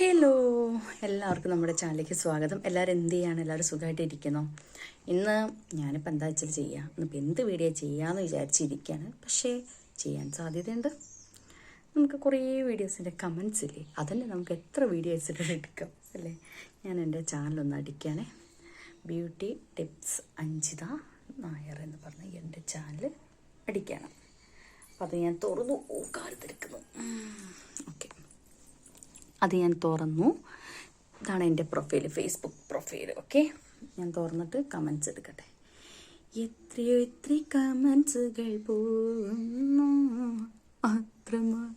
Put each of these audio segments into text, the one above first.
Hello എല്ലാവർക്കും നമ്മുടെ ചാനലിലേക്ക് സ്വാഗതം. എല്ലാവരും എന്ത് ചെയ്യാണ്? എല്ലാവരും സുഖമായിട്ട് ഇരിക്കുന്നു? ഇന്ന് ഞാനിപ്പോൾ എന്താ വെച്ചാൽ ചെയ്യാം. ഇന്നിപ്പോൾ എന്ത് വീഡിയോ ചെയ്യാമെന്ന് വിചാരിച്ചിരിക്കുകയാണ് പക്ഷേ ചെയ്യാൻ സാധ്യതയുണ്ട്. നമുക്ക് കുറേ വീഡിയോസിന്റെ കമൻസ് ഇല്ലേ? അതല്ലേ നമുക്ക് എത്ര വീഡിയോസ് എടുക്കാം അല്ലേ? ഞാൻ എന്റെ ചാനലൊന്ന് അടിക്കുകയാണേ ബ്യൂട്ടി ടിപ്സ് അഞ്ജിത നായർ എന്ന് പറഞ്ഞ എന്റെ ചാനൽ അടിക്കുകയാണ് അപ്പോൾ അത് ഞാൻ തുറന്നു. ഓ കാലത്തിരിക്കുന്നു അത് ഞാൻ തുറന്നു. ഇതാണ് എന്റെ പ്രൊഫൈൽ ഫേസ്ബുക്ക് പ്രൊഫൈൽ ഓക്കെ ഞാൻ തുറന്നിട്ട് കമൻസ് എടുക്കട്ടെ. എത്രയോ എത്ര കമൻസുകൾ പോകുന്നു. അത്രമാ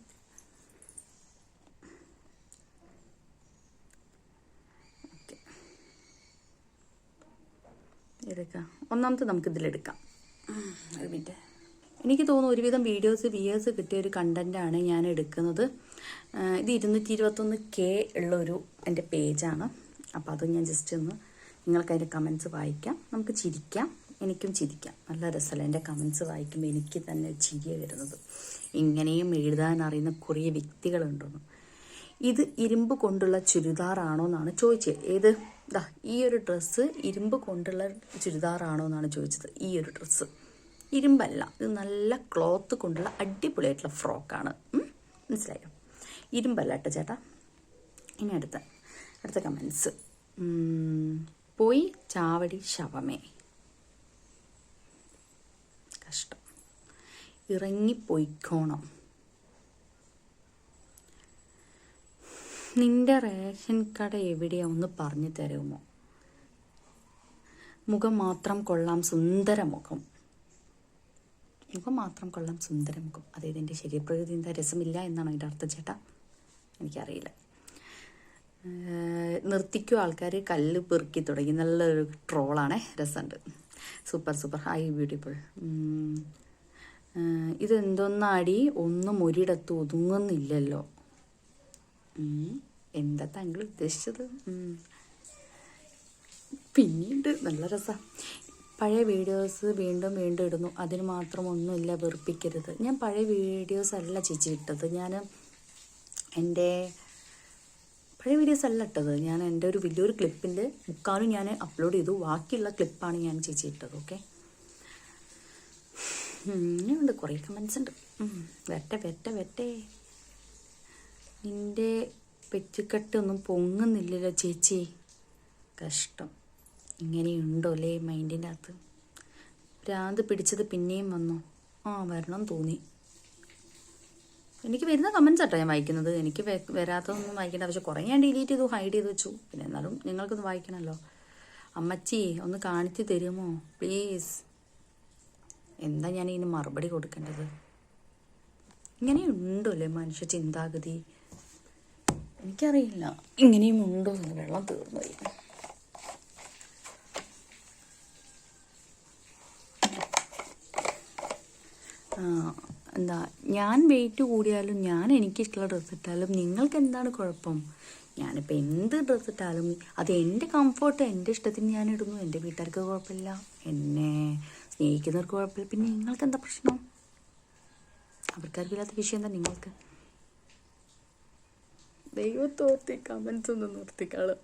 എടുക്കാം. ഒന്നാമത്തെ നമുക്കിതിലെടുക്കാം. ഒരു മിനിറ്റ് എനിക്ക് തോന്നുന്നു ഒരുവിധം വീഡിയോസ് വ്യൂവേഴ്സ് കിട്ടിയ ഒരു കണ്ടന്റാണ് ഞാൻ എടുക്കുന്നത്. ഇത് ഇരുന്നൂറ്റി ഇരുപത്തൊന്ന് കെ ഉള്ളൊരു എന്റെ പേജാണ് അപ്പോൾ അത് ഞാൻ ജസ്റ്റ് ഒന്ന് നിങ്ങൾക്ക് അതിന്റെ കമൻസ് വായിക്കാം. നമുക്ക് ചിരിക്കാം. എനിക്കും ചിരിക്കാം. നല്ല രസമല്ല എന്റെ കമൻസ് വായിക്കുമ്പോൾ എനിക്ക് തന്നെ ചിരിയ വരുന്നത്. ഇങ്ങനെയും എഴുതാൻ അറിയുന്ന കുറേ വ്യക്തികളുണ്ടെന്ന്. ഇത് ഇരുമ്പ് കൊണ്ടുള്ള ചുരിദാറാണോ എന്നാണ് ചോദിച്ചത്. ഏത്? ദാ ഈ ഒരു ഡ്രസ്സ് ഇരുമ്പ് കൊണ്ടുള്ള ചുരിദാറാണോ എന്നാണ് ചോദിച്ചത്. ഈ ഒരു ഡ്രസ്സ് ഇരുമ്പല്ല. ഇത് നല്ല ക്ലോത്ത് കൊണ്ടുള്ള അടിപൊളിയായിട്ടുള്ള ഫ്രോക്കാണ്? മനസ്സിലായോ? ഇരുമ്പല്ല കേട്ടോ ചേട്ടാ. ഇനി അടുത്ത അടുത്ത കമൻസ് പോയി ചാവടി ശവമേ. കഷ്ടം. ഇറങ്ങിപ്പോയിക്കോണം നിന്റെ റേഷൻ കട എവിടെയാ ഒന്ന് പറഞ്ഞു തരുമോ? മുഖം മാത്രം കൊള്ളാം സുന്ദര മുഖം. മുഖം മാത്രം കൊള്ളാം സുന്ദര മുഖം. അതായത് എന്റെ ശരീരപ്രകൃതി എന്താ രസമില്ല എന്നാണ് അതിന്റെ അർത്ഥം ചേട്ടാ? എനിക്കറിയില്ല. നിർത്തിക്കോ ആൾക്കാർ കല്ല് പെറുക്കി തുടങ്ങി. നല്ലൊരു ട്രോളാണേ രസമുണ്ട്. Super super. ഹൈ ബ്യൂട്ടിഫുൾ ഇതെന്തൊന്നാടി? ഒന്നും ഒരിടത്ത് ഒതുങ്ങുന്നില്ലല്ലോ. എന്താ താങ്കൾ ഉദ്ദേശിച്ചത്. പിന്നീട് നല്ല രസം. പഴയ വീഡിയോസ് വീണ്ടും വീണ്ടും ഇടുന്നു. അതിന് മാത്രം ഒന്നുമില്ല വെറുപ്പിക്കരുത്. ഞാൻ പഴയ വീഡിയോസ് അല്ല ചേച്ചി ഇട്ടത്. ഞാൻ എന്റെ പഴയ വീഡിയോസ് അല്ല ഇട്ടത്. ഞാൻ എന്റെ ഒരു വലിയൊരു ക്ലിപ്പിന്റെ മുക്കാലും ഞാൻ അപ്ലോഡ് ചെയ്തു. ബാക്കിയുള്ള ക്ലിപ്പാണ് ഞാൻ ചേച്ചി ഇട്ടത് ഓക്കെ? ഉണ്ട് കുറേ കമൻസ് ഉണ്ട്. വെറ്റ വെറ്റ വെറ്റേ നിന്റെ പെറ്റിക്കെട്ടൊന്നും പൊങ്ങുന്നില്ലല്ലോ ചേച്ചി. കഷ്ടം. ഇങ്ങനെയുണ്ടോ അല്ലേ മൈൻഡിന്റെ അകത്ത് ഭ്രാന്ത് പിടിച്ചത് പിന്നെയും വന്നു. ആ വരണം തോന്നി. എനിക്ക് വരുന്ന കമൻസ് ആട്ടോ ഞാൻ വായിക്കുന്നത്. എനിക്ക് വരാത്തതൊന്നും വായിക്കേണ്ട. പക്ഷെ കുറേ ഞാൻ ഡിലീറ്റ് ചെയ്തു ഹൈഡ് ചെയ്ത് വെച്ചു. പിന്നെ എന്നാലും നിങ്ങൾക്കൊന്ന് വായിക്കണമല്ലോ അമ്മച്ചി ഒന്ന് കാണിച്ചു തരുമോ? പ്ലീസ് എന്താ ഞാൻ ഇതിന് മറുപടി കൊടുക്കേണ്ടത്? ഇങ്ങനെയുണ്ടോ അല്ലേ മനുഷ്യ ചിന്താഗതി? എനിക്കറിയില്ല. ഇങ്ങനെയും ഉണ്ടോ വെള്ളം തീർന്നു പോയി ആ, എന്താ ഞാൻ വെയിറ്റ് കൂടിയാലും ഞാൻ എനിക്കിഷ്ടമുള്ള ഡ്രസ്സ് ഇട്ടാലും നിങ്ങൾക്ക് എന്താണ് കുഴപ്പം? ഞാനിപ്പോൾ എന്ത് ഡ്രസ്സ് ഇട്ടാലും അത് എന്റെ കംഫർട്ട് എന്റെ ഇഷ്ടത്തിന് ഞാൻ ഇടുന്നു. എന്റെ വീട്ടുകാർക്ക് കുഴപ്പമില്ല. എന്നെ സ്നേഹിക്കുന്നവർക്ക് കുഴപ്പമില്ല. പിന്നെ നിങ്ങൾക്ക് എന്താ പ്രശ്നം? അവർക്കാർക്കില്ലാത്ത വിഷയം എന്താ നിങ്ങൾക്ക്? ദൈവത്തോർത്തി കമൻസ് ഒന്ന് നിർത്തിക്കാളും.